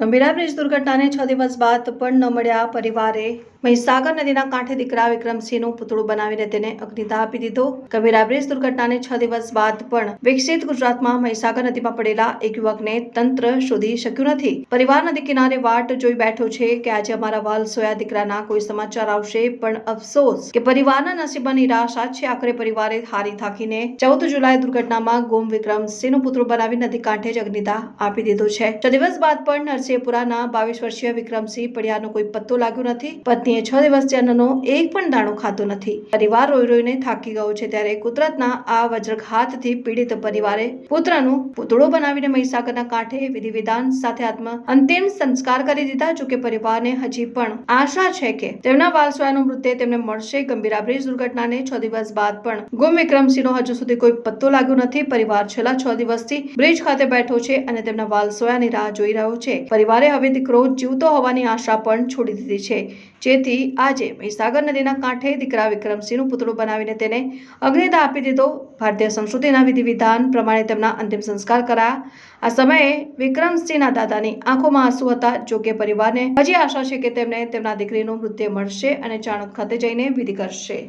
Gambhira bridge દુર્ઘટનાને છ દિવસ બાદ પણ ન મળ્યા પરિવારે. મહીસાગર નદીના કાંઠે દીકરા વિક્રમસિંહનું પુતળું બનાવીને તેને અગ્નિતા આપી દીધો. ગંભીરા બ્રિજ દુર્ઘટનાને છ દિવસ બાદ પણ વિકસિત ગુજરાતમાં મહીસાગર નદીમાં પડેલા એક યુવકને તંત્ર શોધી શક્યું નથી. પરિવાર નદી કિનારે વાટ જોઈ બેઠો છે કે આજે અમારા વાલ સોયા દીકરાના કોઈ સમાચાર આવશે, પણ અફસોસ કે પરિવારના નસીબમાં નિરાશા છે. આખરે પરિવારે હારી થાકીને ચૌદ જુલાઈ દુર્ઘટનામાં ગોમ વિક્રમસિંહનું પુતળું બનાવી નદી કાંઠે જ અગ્નિતા આપી દીધો છે. છ દિવસ બાદ પણ નરસિંહપુરાના બાવીસ વર્ષીય વિક્રમસિંહ પડિયાનો કોઈ પત્તો લાગ્યો નથી. પત્નીએ છ દિવસથી અન્નનો એક પણ દાણો ખાતો નથી. પરિવાર રોઈ રોઈને થાકી ગયો છે ત્યારે કુદરતના આ વજ્રઘાતથી પીડિત પરિવારે પુત્રનું પુતળો બનાવીને મહીસાગરના કાંઠે વિધિ વિધાન સાથે આત્મ અંતિમ સંસ્કાર કરી દીધા. જોકે પરિવારને હજી પણ આશા છે કે તેમના વાલસોયાનું મૃતદેહ તેમને મળશે. ગંભીરા બ્રિજ દુર્ઘટનાને છ દિવસ બાદ પણ ગુમ વિક્રમસિંહનો હજુ સુધી કોઈ પત્તો લાગ્યો નથી. પરિવાર છેલ્લા છ દિવસથી બ્રિજ ખાતે બેઠો છે અને તેમના વાલસોયાની રાહ જોઈ રહ્યો છે. પરિવારે હવે દીકરો જીવતો હોવાની આશા પણ છોડી દીધી છે. જેથી આજે મહીસાગર નદીના કાંઠે દીકરા વિક્રમસિંહનું પુતળું બનાવીને તેને અગ્નિદા આપી દીધો. ભારતીય સંસ્કૃતિના વિધિ વિધાન પ્રમાણે તેમના અંતિમ સંસ્કાર કરાયા. આ સમયે વિક્રમસિંહના દાદાની આંખોમાં આંસુ હતા. જોકે પરિવારને હજી આશા છે કે તેમને તેમના દીકરીનું મૃત્યુ મળશે અને ચાણક ખાતે જઈને વિધિ કરશે.